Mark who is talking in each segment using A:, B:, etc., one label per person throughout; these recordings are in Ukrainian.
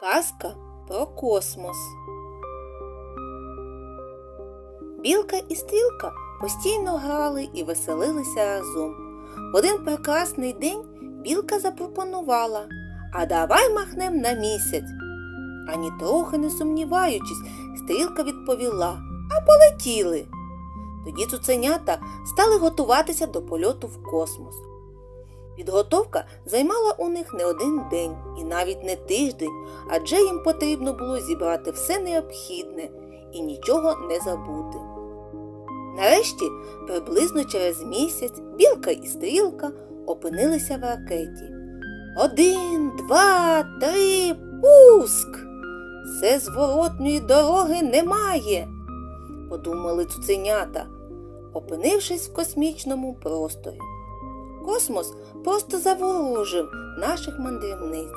A: Казка про космос. Білка і стрілка постійно грали і веселилися разом. В один прекрасний день білка запропонувала А давай махнем на місяць. Ані трохи не сумніваючись, стрілка відповіла А полетіли. Тоді цуценята стали готуватися до польоту в космос. Підготовка займала у них не один день і навіть не тиждень, адже їм потрібно було зібрати все необхідне і нічого не забути. Нарешті, приблизно через місяць, білка і стрілка опинилися в ракеті. Один, два, три, пуск! Це зворотньої дороги немає, подумали цуценята, опинившись в космічному просторі. Космос просто заворожив наших мандрівниць.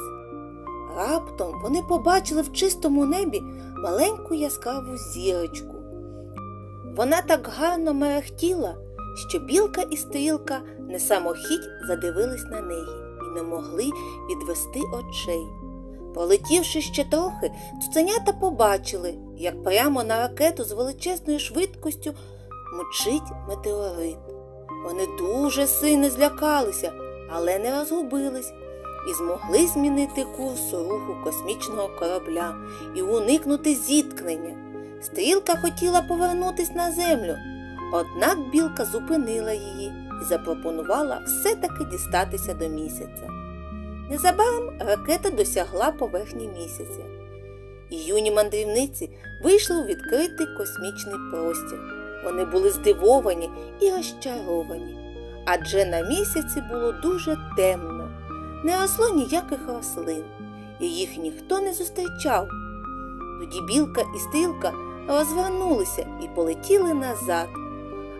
A: Раптом вони побачили в чистому небі маленьку яскраву зірочку. Вона так гарно мерехтіла, що білка і стрілка не самохідь задивились на неї і не могли відвести очей. Пролетівши ще трохи, цуценята побачили, як прямо на ракету з величезною швидкістю мчить метеорит. Вони дуже сильно злякалися, але не розгубились і змогли змінити курс руху космічного корабля і уникнути зіткнення. Стрілка хотіла повернутись на землю, однак білка зупинила її і запропонувала все-таки дістатися до місяця. Незабаром ракета досягла поверхні місяця, і юні мандрівниці вийшли у відкритий космічний простір. Вони були здивовані і розчаровані, адже на місяці було дуже темно, не росло ніяких рослин, і їх ніхто не зустрічав. Тоді білка і стрілка розвернулися і полетіли назад,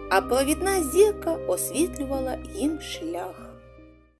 A: а провідна зірка освітлювала їм шлях.